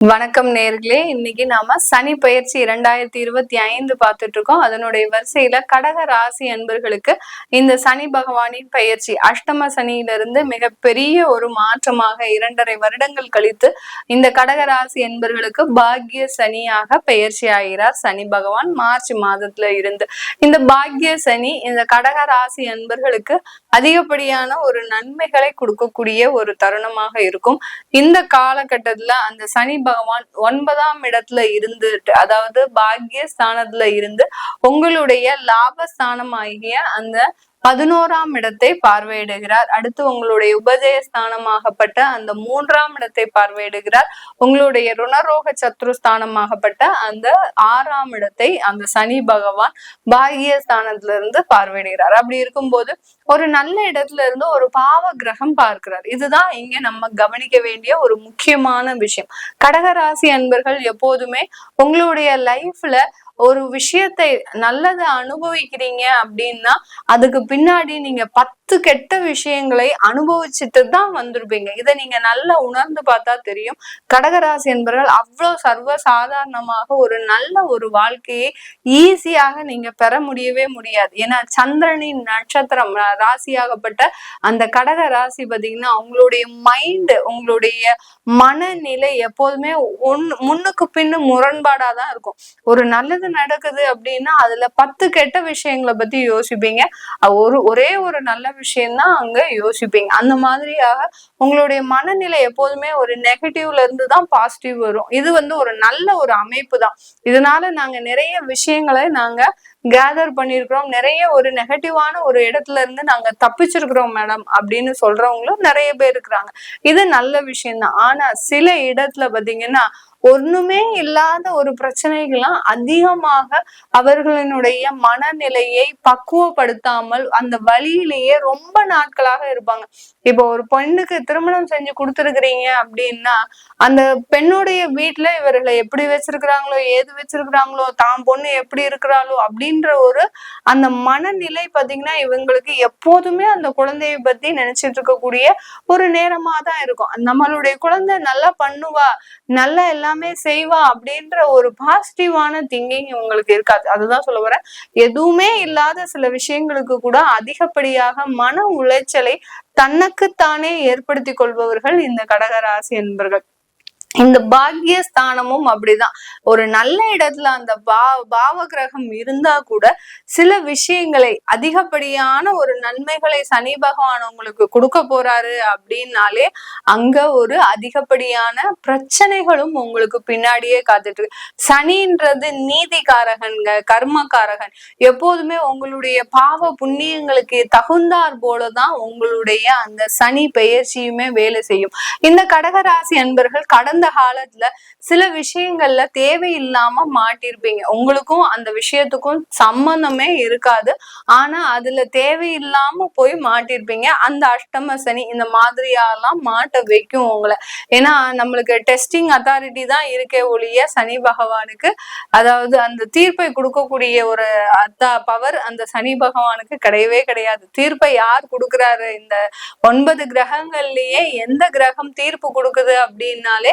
வணக்கம் நேர்களே. இன்னைக்கு நாம சனி பயிற்சி இரண்டாயிரத்தி இருபத்தி ஐந்து பார்த்துட்டு இருக்கோம் அதனுடைய வரிசையில கடக ராசி அன்பர்களுக்கு இந்த சனி பகவானின் பயிற்சி அஷ்டம சனியிலிருந்து மிகப்பெரிய ஒரு மாற்றமாக இரண்டரை வருடங்கள் கழித்து இந்த கடக ராசி என்பர்களுக்கு பாக்ய சனியாக பயிற்சி ஆகிறார் சனி பகவான். மார்ச் மாதத்துல இருந்து இந்த பாக்ய சனி இந்த கடக ராசி அன்பர்களுக்கு அதிகப்படியான ஒரு நன்மைகளை கொடுக்கக்கூடிய ஒரு தருணமாக இருக்கும். இந்த காலகட்டத்துல அந்த சனி பகவான் ஒன்பதாம் இடத்துல இருந்து அதாவது பாக்கிய ஸ்தானத்துல இருந்து உங்களுடைய லாபஸ்தானம் ஆகிய அந்த பதினோராம் இடத்தை பார்வையிடுகிறார். அடுத்து உங்களுடைய உபஜய ஸ்தானமாகப்பட்ட அந்த மூன்றாம் இடத்தை பார்வையிடுகிறார். உங்களுடைய ருணரோக சத்ருஸ்தானமாகப்பட்ட அந்த ஆறாம் இடத்தை அந்த சனி பகவான் பாகிய ஸ்தானத்துல இருந்து பார்வையிடுகிறார். அப்படி இருக்கும்போது ஒரு நல்ல இடத்துல இருந்து ஒரு பாவ கிரகம் பார்க்கிறார். இதுதான் இங்க நம்ம கவனிக்க வேண்டிய ஒரு முக்கியமான விஷயம். கடகராசி அன்பர்கள் எப்போதுமே உங்களுடைய லைஃப்ல ஒரு விஷயத்தை நல்லதை அனுபவிக்கிறீங்க அப்படின்னா அதுக்கு பின்னாடி நீங்க பத்து கெட்ட விஷயங்களை அனுபவிச்சுட்டு தான் வந்திருப்பீங்க. இதை நீங்க நல்லா உணர்ந்து பார்த்தா தெரியும். கடகராசி என்பவர்கள் அவ்வளவு சர்வ சாதாரணமாக ஒரு நல்ல ஒரு வாழ்க்கையை ஈஸியாக நீங்க பெற முடியவே முடியாது. ஏன்னா சந்திரனின் நட்சத்திரம் ராசியாகப்பட்ட அந்த கடக ராசி பார்த்தீங்கன்னா அவங்களுடைய மைண்டு உங்களுடைய மனநிலை எப்போதுமே ஒன் முன்னுக்கு பின்னு முரண்பாடாதான் இருக்கும். ஒரு நல்லது நடக்குது அப்படின்னா அதுல பத்து கெட்ட விஷயங்களை பத்தி யோசிப்பீங்க. ஒரு ஒரே ஒரு நல்ல விஷயம்தான் அங்க யோசிப்பீங்க. அந்த மாதிரியாக உங்களுடைய மனநிலை எப்போதுமே ஒரு நெகட்டிவ்ல இருந்து தான் பாசிட்டிவ் வரும். இது வந்து ஒரு நல்ல ஒரு அமைப்பு தான். இதனால நாங்க நிறைய விஷயங்களை நாங்க கேதர் பண்ணிருக்கிறோம் நிறைய ஒரு நெகட்டிவான ஒரு இடத்துல இருந்து நாங்க தப்பிச்சிருக்கிறோம் மேடம் அப்படின்னு சொல்றவங்களும் நிறைய பேர் இருக்கிறாங்க. இது நல்ல விஷயம் தான் ஆனா சில இடத்துல பாத்தீங்கன்னா ஒண்ணுமே இல்லாத ஒரு பிரச்சனைகள்லாம் அதிகமாக அவர்களினுடைய மனநிலையை பக்குவப்படுத்தாமல் அந்த வழியிலேயே ரொம்ப நாட்களாக இருப்பாங்க. இப்போ ஒரு பெண்ணுக்கு திருமணம் செஞ்சு கொடுத்துருக்குறீங்க அப்படின்னா அந்த பெண்ணுடைய வீட்டுல இவர்களை எப்படி வச்சிருக்கிறாங்களோ ஏது வச்சிருக்கிறாங்களோ தான் பொண்ணு எப்படி இருக்கிறாளோ அப்படின்ற ஒரு அந்த மனநிலை பாத்தீங்கன்னா இவங்களுக்கு எப்போதுமே அந்த குழந்தைய பத்தி நினைச்சிட்டு இருக்கக்கூடிய ஒரு நேரமா தான் இருக்கும். நம்மளுடைய குழந்தை நல்லா பண்ணுவா நல்லா எல்லாமே செய்வா அப்படின்ற ஒரு பாசிட்டிவான திங்கிங் இவங்களுக்கு இருக்காது. அதுதான் சொல்ல வரேன். எதுவுமே இல்லாத சில விஷயங்களுக்கு கூட அதிகப்படியாக மன உளைச்சலை தனக்குத்தானே ஏற்படுத்தி கொள்பவர்கள் இந்த கடகராசி என்பர்கள். இந்த பாக்கிய ஸ்தானமும் அப்படிதான். ஒரு நல்ல இடத்துல அந்த பா பாவ கிரகம் இருந்தா கூட சில விஷயங்களை அதிகப்படியான ஒரு நன்மைகளை சனி பகவான் உங்களுக்கு கொடுக்க போறாரு அப்படின்னாலே அங்க ஒரு அதிகப்படியான பிரச்சனைகளும் உங்களுக்கு பின்னாடியே காத்துட்டு இருக்கு. சனின்றது நீதிகாரகன்க கர்மகாரகன் எப்போதுமே உங்களுடைய பாவ புண்ணியங்களுக்கு தகுந்தார் போலதான் உங்களுடைய அந்த சனி பெயர்ச்சியுமே வேலை செய்யும். இந்த கடகராசி அன்பர்கள் கடந்த கடந்த காலத்துல சில விஷயங்கள்ல தேவையில்லாம மாட்டிருப்பீங்க. உங்களுக்கும் அந்த விஷயத்துக்கும் சம்பந்தமே இருக்காது. ஆனா அதுல தேவையில்லாம போய் மாட்டிருப்பீங்க. அந்த அஷ்டம சனி இந்த மாதிரியாலாம் மாட்ட வைக்கும் உங்களை. ஏன்னா நம்மளுக்கு டெஸ்டிங் அத்தாரிட்டி தான் இருக்கே ஒழிய சனி பகவானுக்கு. அதாவது அந்த தீர்ப்பை கொடுக்கக்கூடிய ஒரு அத்தா பவர் அந்த சனி பகவானுக்கு கிடையவே கிடையாது. தீர்ப்பை யார் கொடுக்குறாரு? இந்த ஒன்பது கிரகங்கள்லயே எந்த கிரகம் தீர்ப்பு கொடுக்குது அப்படின்னாலே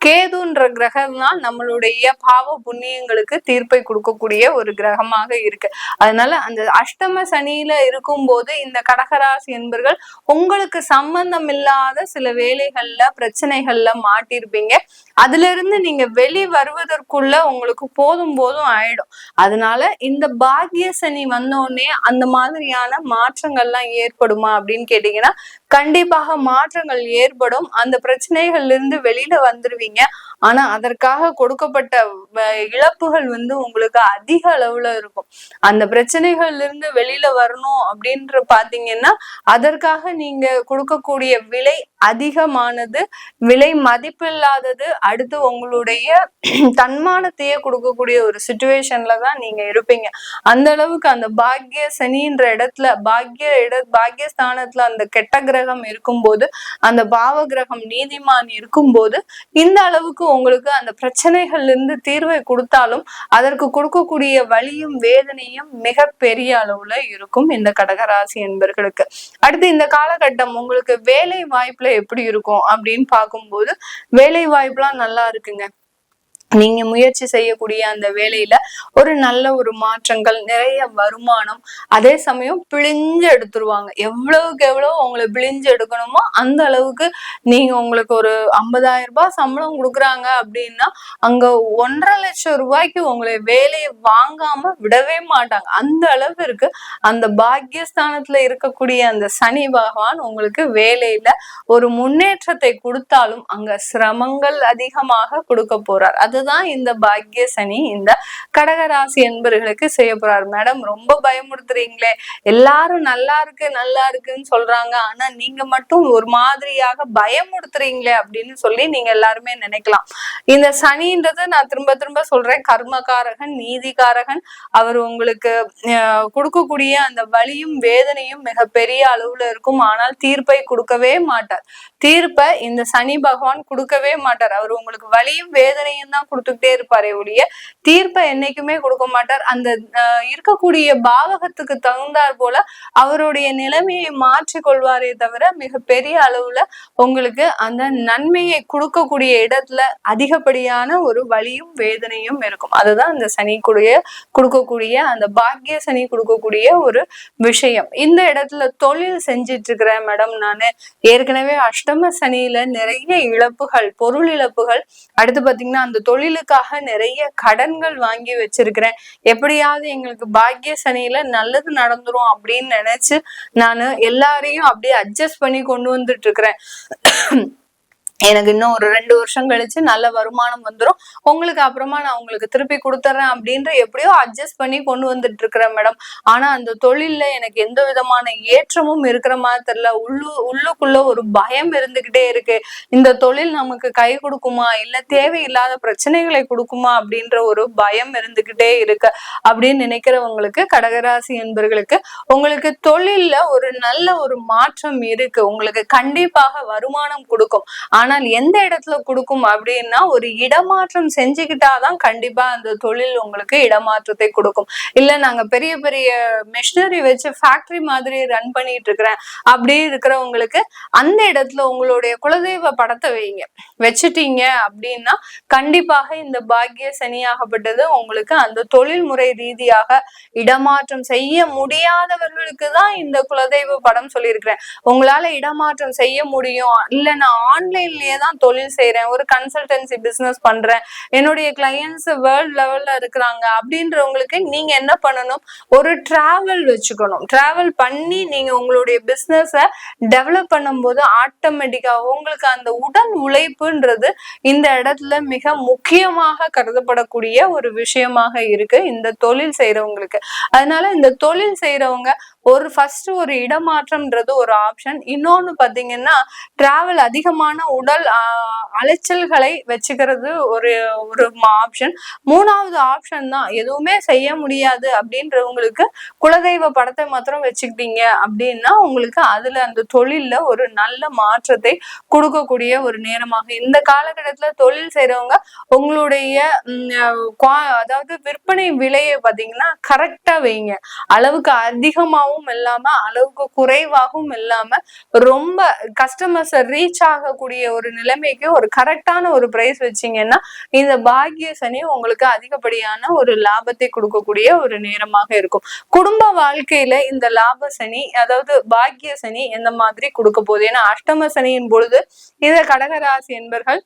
கேதுன்ற கிரகம் தான் நம்மளுடைய பாவ புண்ணியங்களுக்கு தீர்ப்பை கொடுக்கக்கூடிய ஒரு கிரகமாக இருக்கு. அதனால அந்த அஷ்டம சனியில இருக்கும் போது இந்த கடகராசி என்பர்கள் உங்களுக்கு சம்பந்தம் இல்லாத சில வேலைகள்ல பிரச்சனைகள்ல மாட்டிருப்பீங்க. அதுல இருந்து நீங்க வெளி வருவதற்குள்ள உங்களுக்கு போதும் போதும் ஆயிடும். அதனால இந்த பாக்கிய சனி வந்தோடனே அந்த மாதிரியான மாற்றங்கள்லாம் ஏற்படுமா அப்படின்னு கேட்டீங்கன்னா கண்டிப்பாக மாற்றங்கள் ஏற்படும். அந்த பிரச்சனைகள்ல இருந்து வெளியில வந்துருவீங்க. ஆனா அதற்காக கொடுக்கப்பட்ட இழப்புகள் வந்து உங்களுக்கு அதிக அளவுல இருக்கும். அந்த பிரச்சனைகள்ல இருந்து வெளியில வரணும் அப்படின்ற பாத்தீங்கன்னா அதற்காக நீங்க கொடுக்கக்கூடிய விலை அதிகமானது விலை மதிப்பில்லாதது அடுத்து உங்களுடைய தன்மானத்தையே கொடுக்கக்கூடிய ஒரு சுச்சுவேஷன்ல தான் நீங்க இருப்பீங்க. அந்த அளவுக்கு அந்த பாக்கிய சனின்ற இடத்துல பாக்கிய இட பாக்கிய ஸ்தானத்துல அந்த கெட்ட கிரகம் இருக்கும்போது அந்த பாவ கிரகம் நீதிமான் இருக்கும்போது இந்த அளவுக்கு உங்களுக்கு அந்த பிரச்சனைகள்ல இருந்து தீர்வை கொடுத்தாலும் அதற்கு கொடுக்கக்கூடிய வலியும் வேதனையும் மிக பெரிய அளவுல இருக்கும் இந்த கடகராசி என்பர்களுக்கு. அடுத்து இந்த காலகட்டம் உங்களுக்கு வேலை வாய்ப்புல எப்படி இருக்கும் அப்படின்னு பார்க்கும்போது வேலை வாய்ப்புலாம் நல்லா இருக்குங்க. நீங்க முயற்சி செய்யக்கூடிய அந்த வேலையில ஒரு நல்ல ஒரு மாற்றங்கள் நிறைய வருமானம் அதே சமயம் பிழிஞ்சு எடுத்துருவாங்க. எவ்வளவுக்கு எவ்வளவு உங்களை பிழிஞ்சு எடுக்கணுமோ அந்த அளவுக்கு நீங்க உங்களுக்கு ஒரு ஐம்பதாயிரம் ரூபாய் சம்பளம் கொடுக்குறாங்க அப்படின்னா அங்க ஒன்றரை லட்சம் ரூபாய்க்கு உங்களை வேலையை வாங்காம விடவே மாட்டாங்க. அந்த அளவு இருக்கு. அந்த பாக்கியஸ்தானத்துல இருக்கக்கூடிய அந்த சனி பகவான் உங்களுக்கு வேலையில ஒரு முன்னேற்றத்தை கொடுத்தாலும் அங்க சிரமங்கள் அதிகமாக கொடுக்க போறார். அது அதுதான் இந்த பாக்கிய சனி இந்த கடகராசி என்பர்களுக்கு செய்ய போறாரு. மேடம் ரொம்ப பயமுறுத்துறீங்களே. எல்லாரும் நல்லா இருக்கு நல்லா இருக்குன்னு சொல்றாங்க. ஆனா நீங்க மட்டும் ஒரு மாதிரியாக பயமுறுத்துறீங்களே அப்படின்னு சொல்லி நீங்க எல்லாருமே நினைக்கலாம். இந்த சனின்றது நான் திரும்ப திரும்ப சொல்றேன். கர்மகாரகன் நீதிகாரகன் அவர் உங்களுக்கு கொடுக்கக்கூடிய அந்த வலியும் வேதனையும் மிகப்பெரிய அளவுல இருக்கும். ஆனால் தீர்ப்பை கொடுக்கவே மாட்டார். தீர்ப்பை இந்த சனி பகவான் கொடுக்கவே மாட்டார். அவர் உங்களுக்கு வலியும் வேதனையும் தான் கொடுத்துக்கிட்டே இருப்பாரே ஒழிய தீர்ப்பை என்னைக்குமே கொடுக்க மாட்டார். அந்த இருக்கக்கூடிய பாவகத்துக்கு தகுந்தார் போல அவருடைய நிலைமையை மாற்றி கொள்வாரே தவிர மிக பெரிய அளவுல உங்களுக்கு அந்த நன்மையை கொடுக்கக்கூடிய இடத்துல அதிகப்படியான ஒரு வலியும் வேதனையும் இருக்கும். அதுதான் அந்த சனி கூடிய கொடுக்கக்கூடிய அந்த பாக்கிய சனி கொடுக்கக்கூடிய ஒரு விஷயம். இந்த இடத்துல தொழில் செஞ்சிட்டு இருக்கிறேன் மேடம் நானு. ஏற்கனவே அஷ்டம சனியில நிறைய இழப்புகள் பொருள் இழப்புகள். அடுத்து பாத்தீங்கன்னா அந்த தொழிலுக்காக நிறைய கடன்கள் வாங்கி வச்சிருக்கிறேன். எப்படியாவது எங்களுக்கு பாக்கிய சனியில நல்லது நடந்துரும் அப்படின்னு நினைச்சு நான் எல்லாரையும் அப்படியே அட்ஜஸ்ட் பண்ணி கொண்டு வந்துட்டு இருக்கிறேன். எனக்கு இன்னும் ஒரு ரெண்டு வருஷம் கழிச்சு நல்ல வருமானம் வந்துடும் உங்களுக்கு அப்புறமா நான் உங்களுக்கு திருப்பி கொடுத்துட்றேன் அப்படின்ற எப்படியோ அட்ஜஸ்ட் பண்ணி கொண்டு வந்துட்டு இருக்கிறேன் மேடம் ஆனா அந்த தொழில்ல எனக்கு எந்த விதமான ஏற்றமும் இருக்கிற மாதிரி தெரியல. உள்ளு உள்ளுக்குள்ள ஒரு பயம் இருந்துகிட்டே இருக்கு. இந்த தொழில் நமக்கு கை கொடுக்குமா? இல்ல தேவையில்லாத பிரச்சனைகளை கொடுக்குமா? அப்படின்ற ஒரு பயம் இருந்துகிட்டே இருக்கு. அப்படின்னு நினைக்கிறவங்களுக்கு கடகராசி என்பர்களுக்கு உங்களுக்கு தொழில்ல ஒரு நல்ல ஒரு மாற்றம் இருக்கு. உங்களுக்கு கண்டிப்பாக வருமானம் கொடுக்கும். ஆனா ஆனால் எந்த இடத்துல கொடுக்கும் அப்படின்னா ஒரு இடமாற்றம் செஞ்சுக்கிட்டாதான் கண்டிப்பா அந்த தொழில் உங்களுக்கு இடமாற்றத்தை கொடுக்கும். இல்ல நாங்க பெரிய பெரிய மிஷினரி வச்சு ஃபேக்டரி மாதிரி ரன் பண்ணிட்டு இருக்கிறேன். அப்படி இருக்கிறவங்களுக்கு அந்த இடத்துல உங்களுடைய குலதெய்வ படத்தை வைங்க. வச்சுட்டீங்க அப்படின்னா கண்டிப்பாக இந்த பாக்கிய சனியாகப்பட்டது உங்களுக்கு அந்த தொழில்முறை ரீதியாக இடமாற்றம் செய்ய முடியாதவர்களுக்கு தான் இந்த குலதெய்வ படம் சொல்லியிருக்கிறேன். உங்களால இடமாற்றம் செய்ய முடியும். இல்ல நான் ஆன்லைன்ல ஃபீல்ட்லயே தான் தொழில் செய்யறேன் ஒரு கன்சல்டன்சி பிசினஸ் பண்றேன் என்னுடைய கிளையன்ஸ் வேர்ல்ட் லெவல்ல இருக்கிறாங்க அப்படின்றவங்களுக்கு நீங்க என்ன பண்ணணும்? ஒரு டிராவல் வச்சுக்கணும். டிராவல் பண்ணி நீங்க உங்களுடைய பிசினஸ டெவலப் பண்ணும்போது ஆட்டோமேட்டிக்கா உங்களுக்கு அந்த உடல் உழைப்புன்றது இந்த இடத்துல மிக முக்கியமாக கருதப்படக்கூடிய ஒரு விஷயமாக இருக்கு இந்த தொழில் செய்யறவங்களுக்கு அதனால இந்த தொழில் செய்யறவங்க ஒரு ஃபர்ஸ்ட் ஒரு இடமாற்றம்ன்றது ஒரு ஆப்ஷன் இன்னொன்னு பாத்தீங்கன்னா டிராவல் அதிகமான உடல் அலைச்சல்களை வச்சுக்கிறது ஒரு ஒரு ஆப்ஷன் மூணாவது ஆப்ஷன் தான் எதுவுமே செய்ய முடியாது அப்படின்றவங்களுக்கு குலதெய்வ படத்தை மாத்திரம் வச்சுக்கிட்டீங்க அப்படின்னா உங்களுக்கு அதுல அந்த தொழில்ல ஒரு நல்ல மாற்றத்தை கொடுக்கக்கூடிய ஒரு நேரமாக. இந்த காலகட்டத்துல தொழில் செய்யறவங்க உங்களுடைய அதாவது விற்பனை விலையை பாத்தீங்கன்னா கரெக்டா வைங்க. அளவுக்கு அதிகமாகவும் இல்லாம அளவுக்கு குறைவாகவும் இல்லாம ரொம்ப கஸ்டமர்ஸ் ரீச் ஆகக்கூடிய ஒரு நிலைமைக்கு ஒரு கரெக்டான ஒரு பிரைஸ் வச்சீங்கன்னா இந்த பாக்கிய சனி உங்களுக்கு அதிகப்படியான ஒரு லாபத்தை கொடுக்கக்கூடிய ஒரு நேரமாக இருக்கும். குடும்ப வாழ்க்கையில இந்த லாப சனி அதாவது பாக்கிய சனி எந்த மாதிரி கொடுக்க போகுது? ஏன்னா அஷ்டம சனியின் பொழுது இந்த கடகராசி என்பர்கள்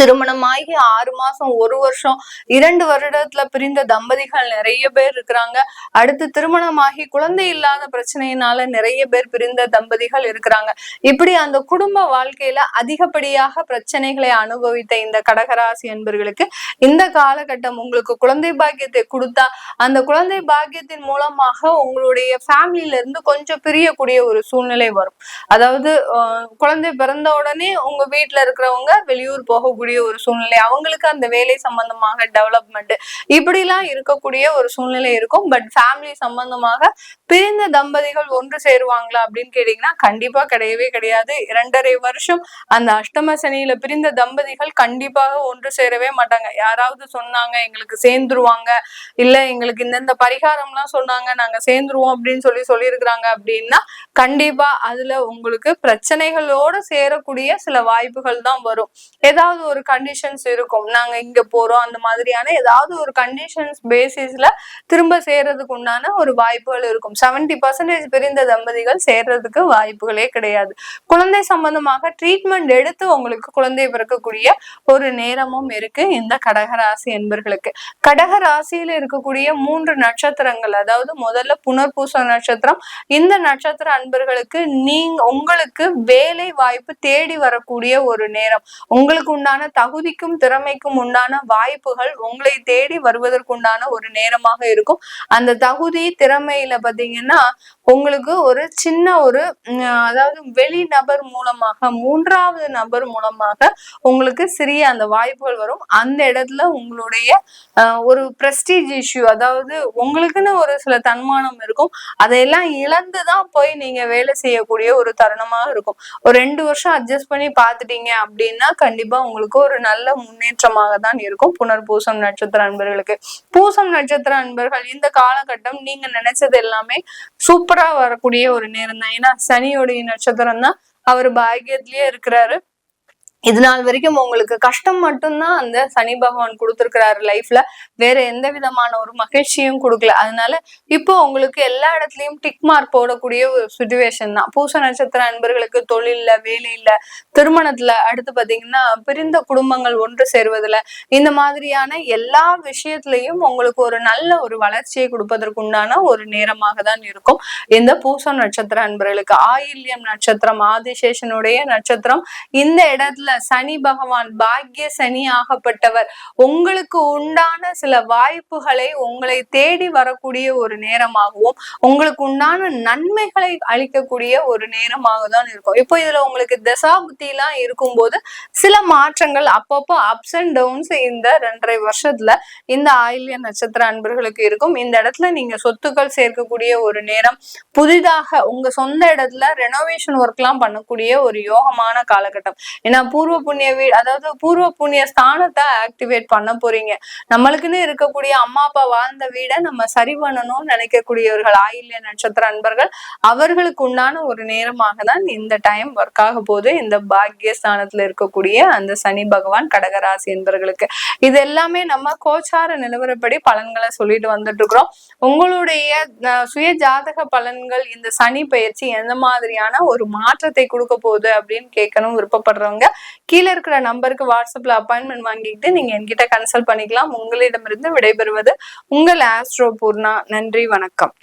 திருமணமாகி ஆறு மாசம் ஒரு வருஷம் இரண்டு வருடத்துல பிரிந்த தம்பதிகள் நிறைய பேர் இருக்கிறாங்க. அடுத்து திருமணமாகி குழந்தை இல்லாத பிரச்சனையினால நிறைய பேர் பிரிந்த தம்பதிகள் இருக்கிறாங்க. இப்படி அந்த குடும்ப வாழ்க்கையில அதிகப்படியாக பிரச்சனைகளை அனுபவித்த இந்த கடகராசி என்பர்களுக்கு இந்த காலகட்டம் உங்களுக்கு குழந்தை பாக்கியத்தை கொடுத்தா அந்த குழந்தை பாக்கியத்தின் மூலமாக உங்களுடைய ஃபேமிலியில இருந்து கொஞ்சம் பிரியக்கூடிய ஒரு சூழ்நிலை வரும். அதாவது குழந்தை பிறந்த உடனே உங்க வீட்டுல இருக்கிறவங்க வெளியூர் போக போகக்கூடிய ஒரு சூழ்நிலை அவங்களுக்கு அந்த வேலை சம்பந்தமாக டெவலப்மெண்ட் இப்படிலாம் இருக்கக்கூடிய ஒரு சூழ்நிலை இருக்கும். பட் ஃபேமிலி சம்பந்தமாக பிரிந்த தம்பதிகள் ஒன்று சேருவாங்களா அப்படின்னு கேட்டீங்கன்னா கண்டிப்பா கிடையவே கிடையாது. இரண்டரை வருஷம் அந்த அஷ்டம சனியில பிரிந்த தம்பதிகள் கண்டிப்பாக ஒன்று சேரவே மாட்டாங்க. யாராவது சொன்னாங்க எங்களுக்கு சேர்ந்துருவாங்க இல்ல எங்களுக்கு இந்தந்த பரிகாரம்லாம் சொன்னாங்க நாங்க சேர்ந்துருவோம் அப்படின்னு சொல்லி சொல்லியிருக்கிறாங்க அப்படின்னா கண்டிப்பா அதுல உங்களுக்கு பிரச்சனைகளோட சேரக்கூடிய சில வாய்ப்புகள் தான் வரும். ஏதாவது ஒரு கண்டிஷன்ஸ் இருக்கும். நாங்க இங்க போறோம் அந்த மாதிரியான ஏதாவது ஒரு கண்டிஷன்ஸ் பேசிஸ்ல திரும்ப சேர்றதுக்கு உண்டான ஒரு வாய்ப்புகள் இருக்கும். செவன்டி பர்சன்டேஜ் பிரிந்த தம்பதிகள் சேர்றதுக்கு வாய்ப்புகளே கிடையாது. குழந்தை சம்பந்தமாக ட்ரீட்மெண்ட் எடுத்து உங்களுக்கு குழந்தை பிறக்கக்கூடிய ஒரு நேரமும் இருக்கு இந்த கடகராசி என்பர்களுக்கு. கடகராசியில இருக்கக்கூடிய மூன்று நட்சத்திரங்கள் அதாவது முதல்ல புனர்பூச நட்சத்திரம் இந்த நட்சத்திர அன்பர்களுக்கு நீங்க உங்களுக்கு வேலை வாய்ப்பு தேடி வரக்கூடிய ஒரு நேரம். உங்களுக்கு உண்டான தகுதிக்கும் திறமைக்கும் உண்டான வாய்ப்புகள் உங்களை தேடி வருவதற்குண்டான ஒரு நேரமாக இருக்கும். அந்த தகுதி திறமையில பாத்தீங்கன்னா உங்களுக்கு ஒரு சின்ன ஒரு அதாவது வெளி நபர் மூலமாக மூன்றாவது நபர் மூலமாக உங்களுக்கு சிறிய அந்த வாய்ப்புகள் வரும். அந்த இடத்துல உங்களுடைய ஒரு பிரஸ்டீஜ் இஷ்யூ அதாவது உங்களுக்குன்னு ஒரு சில தன்மானம் இருக்கும். அதையெல்லாம் இழந்துதான் போய் நீங்க வேலை செய்யக்கூடிய ஒரு தருணமாக இருக்கும். ஒரு ரெண்டு வருஷம் அட்ஜஸ்ட் பண்ணி பாத்துட்டீங்க அப்படின்னா கண்டிப்பா உங்களுக்கு ஒரு நல்ல முன்னேற்றமாக தான் இருக்கும். புனர்பூசம் நட்சத்திர அன்பர்களுக்கு. பூசம் நட்சத்திர அன்பர்கள் இந்த காலகட்டம் நீங்க நினைச்சது எல்லாமே சூப்பரா வரக்கூடிய ஒரு நேரம் தான். ஏன்னா சனியோடைய நட்சத்திரம் தான் அவர் பாக்கியத்திலேயே இருக்கிறாரு. இது நாள் வரைக்கும் உங்களுக்கு கஷ்டம் மட்டும்தான் அந்த சனி பகவான் கொடுத்துருக்கிறாரு லைஃப்ல வேற எந்த விதமான ஒரு மகிழ்ச்சியும் கொடுக்கல. அதனால இப்போ உங்களுக்கு எல்லா இடத்துலயும் டிக் மார்க் போடக்கூடிய ஒரு சுச்சுவேஷன் தான். பூச நட்சத்திர அன்பர்களுக்கு தொழில்ல வேலையில திருமணத்துல அடுத்து பாத்தீங்கன்னா பிரிந்த குடும்பங்கள் ஒன்று சேர்வதுல இந்த மாதிரியான எல்லா விஷயத்திலையும் உங்களுக்கு ஒரு நல்ல ஒரு வளர்ச்சியை கொடுப்பதற்கு உண்டான ஒரு நேரமாக தான் இருக்கும். இந்த பூச நட்சத்திர அன்பர்களுக்கு ஆயில்யம் நட்சத்திரம் ஆதிசேஷனுடைய நட்சத்திரம் இந்த இடத்துல சனி பகவான் பாக்கிய சனி ஆகப்பட்டவர். உங்களுக்கு உண்டான சில வாய்ப்புகளை உங்களை தேடி வரக்கூடிய ஒரு நேரமாகவும் உங்களுக்கு உண்டான நன்மைகளை அளிக்கக்கூடிய ஒரு நேரமாக தான் இருக்கும். இப்போ இதுல உங்களுக்கு தசாபுத்தி எல்லாம் இருக்கும்போது சில மாற்றங்கள் அப்பப்போ அப்ஸ் அண்ட் டவுன்ஸ் இந்த ரெண்டரை வருஷத்துல இந்த ஆயில்ய நட்சத்திர அன்பர்களுக்கு இருக்கும். இந்த இடத்துல நீங்க சொத்துக்கள் சேர்க்கக்கூடிய ஒரு நேரம் புதிதாக உங்க சொந்த இடத்துல ரெனோவேஷன் ஒர்க் எல்லாம் பண்ணக்கூடிய ஒரு யோகமான காலகட்டம். ஏன்னா பூர்வ புண்ணிய வீடு அதாவது பூர்வ புண்ணிய ஸ்தானத்தை ஆக்டிவேட் பண்ண போறீங்க. நம்மளுக்குன்னு இருக்கக்கூடிய அம்மா அப்பா வாழ்ந்த வீடை நம்ம சரி பண்ணணும்னு நினைக்கக்கூடியவர்கள் ஆயில்ய நட்சத்திர அன்பர்கள் அவர்களுக்கு உண்டான ஒரு நேரமாக தான் இந்த டைம் ஒர்க் ஆக போது இந்த பாக்கிய ஸ்தானத்துல இருக்கக்கூடிய அந்த சனி பகவான் கடகராசி என்பர்களுக்கு. இது எல்லாமே நம்ம கோச்சார நிலவரப்படி பலன்களை சொல்லிட்டு வந்துட்டு இருக்கிறோம் உங்களுடைய சுய ஜாதக பலன்கள் இந்த சனி பயிற்சி எந்த மாதிரியான ஒரு மாற்றத்தை கொடுக்க போகுது அப்படின்னு கேட்கணும் விருப்பப்படுறவங்க கீழே இருக்கிற நம்பருக்கு வாட்ஸ்அப்ல அப்பாயின்மெண்ட் வாங்கிட்டு நீங்க என்கிட்ட கன்சல்ட் பண்ணிக்கலாம். உங்களிடமிருந்து விடைபெறுவது உங்கள் ஆஸ்ட்ரோ பூர்ணா நன்றி வணக்கம்.